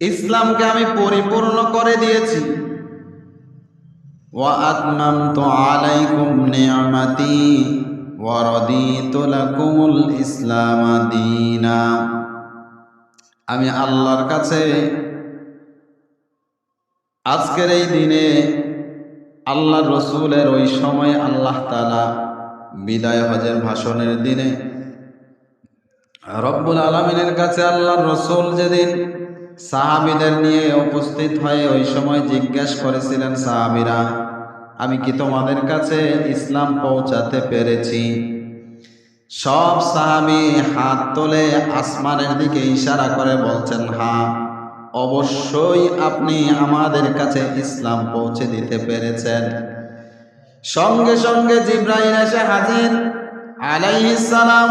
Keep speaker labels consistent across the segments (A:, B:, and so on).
A: ইসলামকে আমি পরিপূর্ণ করে দিয়েছি। আলাইকুম আমি আল্লাহর কাছে আজকের এই দিনে আল্লাহ রসুলের ওই সময় আল্লাহ তালা বিদায় হজের ভাষণের দিনে রব্বুল আলমিনের কাছে আল্লাহর রসুল যেদিন সাহাবিদের নিয়ে উপস্থিত হয়ে ওই সময় জিজ্ঞেস করেছিলেন, সাহাবিরা, আমি কি তোমাদের কাছে ইসলাম পৌঁছাতে পেরেছি? সব সাহাবি হাত তোলে আসমানের দিকে ইশারা করে বলছেন, হা, অবশ্যই আপনি আমাদের কাছে ইসলাম পৌঁছে দিতে পেরেছেন। সঙ্গে সঙ্গে জিব্রাহিম এসে হাজির, আলাইহিস সালাম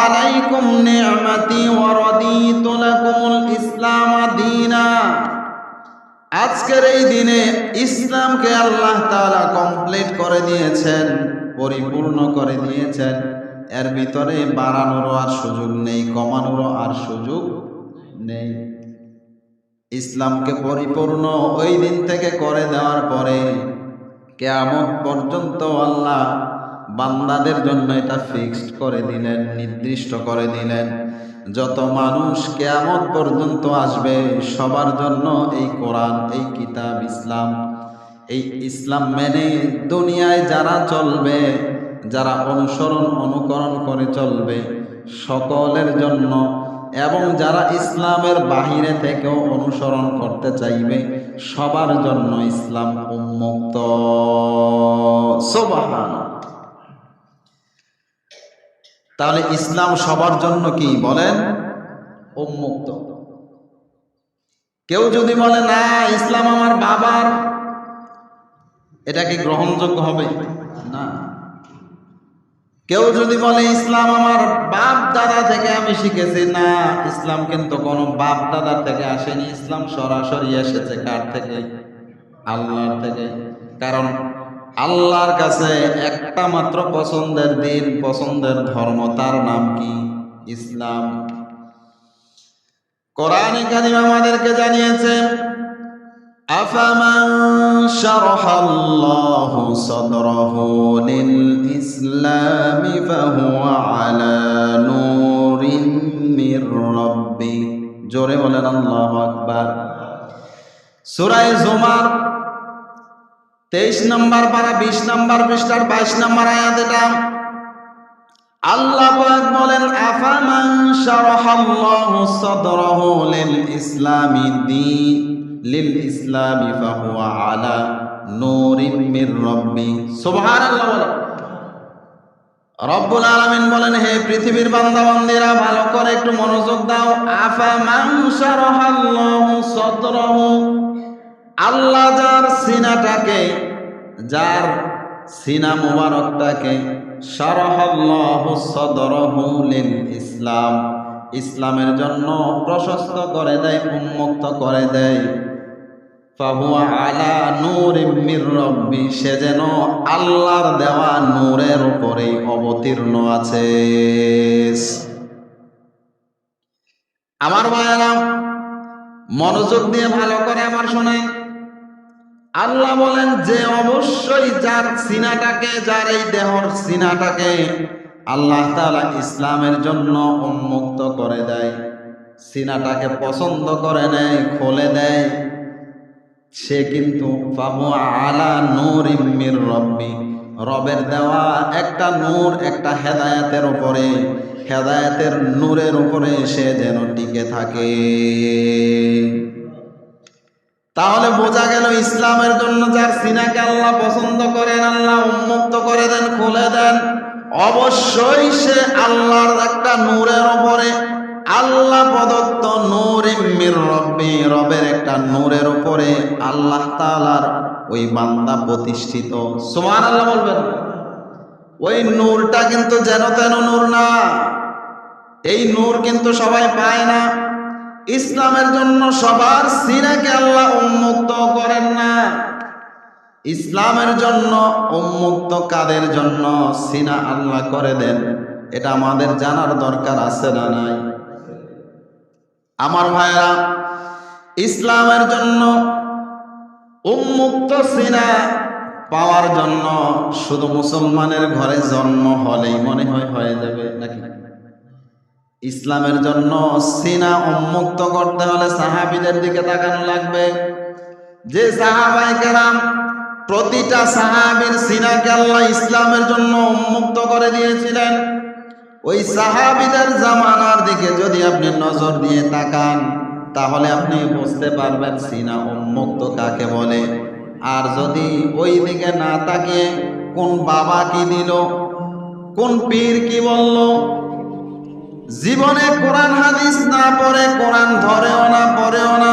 A: আলাইকুম নি'মাতি ওয়া রাদিতু লাকুমুল ইসলাম দীনা আজকের এই দিনে ইসলামকে আল্লাহ তালা কমপ্লিট করে দিয়েছেন, পরিপূর্ণ করে দিয়েছেন। এর ভিতরে বাড়ানোরও আর সুযোগ নেই, কমানোরও আর সুযোগ নেই। ইসলামকে পরিপূর্ণ ওই দিন থেকে করে দেওয়ার পরে কেয়ামত পর্যন্ত আল্লাহ বান্দাদের জন্য এটা ফিক্সড করে দিলেন, নির্দিষ্ট করে দিলেন। যত মানুষ কেয়ামত পর্যন্ত আসবে, সবার জন্য এই কোরআন, এই কিতাব, ইসলাম, এই ইসলাম মেনে দুনিয়ায় যারা চলবে, যারা অনুসরণ, অনুকরণ করে চলবে, সকলের জন্য এবং যারা ইসলামের বাহিরে থেকেও অনুসরণ করতে চাইবে, সবার জন্য ইসলাম উন্মুক্ত। সোবাহান তাহলে ইসলাম সবার জন্য কি বলেন? উন্মুক্ত। কেউ যদি বলে, না, ইসলাম আমার বাবার, এটা কি গ্রহণযোগ্য হবে? না। কেউ যদি বলে, ইসলাম আমার বাপ দাদা থেকে আমি শিখেছি, না, ইসলাম কিন্তু কোনো বাপ দাদা থেকে আসেনি। ইসলাম সরাসরি এসেছে কার থেকে? আল্লাহর থেকে। কারণ আল্লাহর কাছে একটা মাত্র পছন্দের দিন পছন্দের ধর্ম তার নাম কি ইসলাম কোরআন কারিম আমাদেরকে জানিয়েছে أفمن شرح الله صدره للإسلام فهو على نور من ربه জোরে বলেন আল্লাহু আকবার সূরা জুমার তেইশ নম্বর পারা, বিশ নম্বর পৃষ্ঠার বাইশ নম্বর আয়াত এটা। আল্লাহ পাক বলেন, আফামান শারাহাল্লাহু সাদরাহু লিল ইসলামি দীন, লিল ইসলামি ফাহুয়া আলা নূরিন মির রাব্বি। সুবহানাল্লাহ রব্বুল আলামিন বলেন, হে পৃথিবীর বান্দা ভালো করে একটু মনোযোগ দাও। আফামান শারাহাল্লাহু সাদরাহু আল্লাহ যার সিনাটাকে, যার সিনা মুবারকটাকে ইসলাম, ইসলামের জন্য প্রশস্ত করে দেয়, উন্মুক্ত করে দেয়। আলা সে যেন আল্লাহর দেওয়া নূরের উপরে অবতীর্ণ আছে। আমার ভাইয়েরা, মনোযোগ দিয়ে ভালো করে আমার শোনেন আল্লাহ বলেন যে অবশ্যই যার সিনাটাকে, যার এই দেহর সিনাটাকে আল্লাহ তাআলা ইসলামের জন্য উন্মুক্ত করে দেয়, সিনাটাকে পছন্দ করে নেয়, খুলে দেয়, সে কিন্তু আলা নূর ইম্মির রব্বি, রবের দেওয়া একটা নূর, একটা হেদায়েতের উপরে, হেদায়েতের নূরের উপরে সে যেন টিকে থাকে। তাহলে বোঝা গেল ইসলামের জন্য যার সিনাকে আল্লাহ পছন্দ করেন, আল্লাহ উন্মুক্ত করে দেন, খুলে দেন, অবশ্যই সে আল্লাহর একটা নূরের ওপরে, আল্লাহ প্রদত্ত নূর মির রব্বি, রবের একটা নূরের উপরে আল্লাহ তাআলার ওই বান্দা প্রতিষ্ঠিত। সোমান সুবহানাল্লাহ বলবেন। ওই নূরটা কিন্তু যেন তেন নূর না, এই নূর কিন্তু সবাই পায় না। ইসলামের জন্য সবার সিনাকে আল্লাহ উন্মুক্ত করেন না। ইসলামের জন্য, উন্মুক্ত কাদের জন্য সিনা আল্লাহ করে দেন? এটা আমাদের জানার দরকার আছে না নাই? আমার ভাইরা ইসলামের জন্য, উন্মুক্ত সিনা পাওয়ার জন্য শুধু মুসলমানের ঘরে জন্ম হলেই মনে হয় হয়ে যাবে নাকি? ইসলামের জন্য সিনা উন্মুক্ত করতে হলে সাহাবিদের দিকে তাকানো লাগবে। যে সাহাবাই কেরাম প্রতিটা সাহাবীর সিনাকে আল্লাহ ইসলামের জন্য উন্মুক্ত করে দিয়েছিলেন। ওই সাহাবিদের জামানার দিকে যদি আপনি নজর দিয়ে তাকান, তাহলে আপনি বুঝতে পারবেন সিনা উন্মুক্ত কাকে বলে। আর যদি ওই দিকে না তাকিয়ে, কোন বাবা কি দিল, কোন পীর কি বলল জীবনে কোরআন হাদিস না পড়ে, কোরআন ধরেও না, পড়েও না,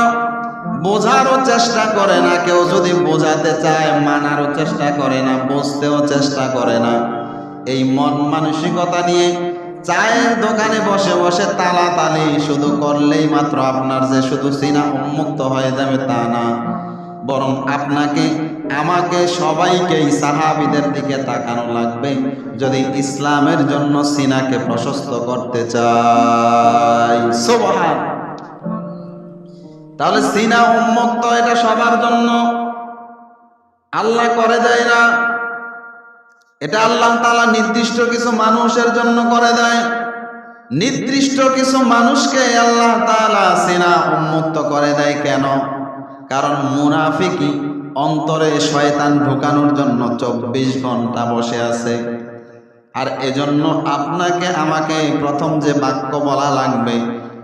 A: বোঝারও চেষ্টা করে না। কেউ যদি বোঝাতে চায়, মানারও চেষ্টা করে না, বুঝতেও চেষ্টা করে না। এই মন মানসিকতা নিয়ে চায়ের দোকানে বসে বসে তালা তালি শুধু করলেই মাত্র আপনার যে শুধু সিনা উন্মুক্ত হয়ে যাবে তা না। বরং আপনাকে, আমাকে সবাইকেই সাহাবিদের দিকে তাকানো লাগবে। যদি ইসলামের জন্য সিনাকে প্রশস্ত করতে চাই। তাহলে সিনা উন্মুক্ত এটা সবার জন্য। আল্লাহ করে দেয় না। এটা আল্লাহ তালা নির্দিষ্ট কিছু মানুষের জন্য করে দেয়। নির্দিষ্ট কিছু মানুষকে আল্লাহ তালা সিনা উন্মুক্ত করে দেয় কেন? কারণ মুনাফিকি অন্তরে শয়তান ঢুকানোর জন্য চব্বিশ ঘণ্টা বসে আছে। আর এজন্য আপনাকে আমাকে প্রথম যে বাক্য বলা লাগবে,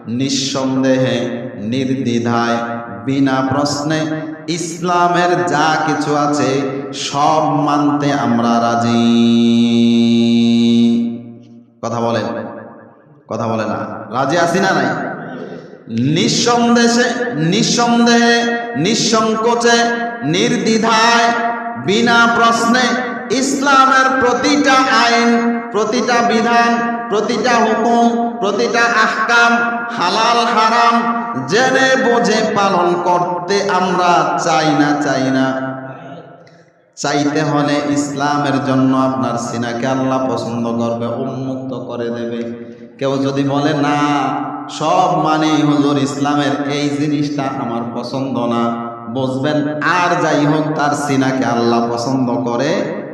A: নিঃসন্দেহে, নির্দ্বিধায়, বিনা প্রশ্নে ইসলামের যা কিছু আছে সব মানতে আমরা রাজি। কথা বলেন, কথা বলে না। রাজি আছি না নাই? নিঃসন্দেহে নিঃসন্দেহে নিঃসংকোচে, নির্দ্বিধায়, বিনা প্রশ্নে ইসলামের প্রতিটা আইন, প্রতিটা বিধান, প্রতিটা হুকুম, প্রতিটা আহকাম হালাল, হারাম জেনে বোঝে পালন করতে আমরা চাই না চাই না। চাইতে হলে ইসলামের জন্য আপনার সিনাকে আল্লাহ পছন্দ করবে, উন্মুক্ত করে দেবে। কেউ যদি বলে, না সব মানে হজুর ইসলামের এই জিনিসটা আমার পছন্দ না। বুঝবেন, আর যাই হোক, তার সিনাকে আল্লাহ পছন্দ করে।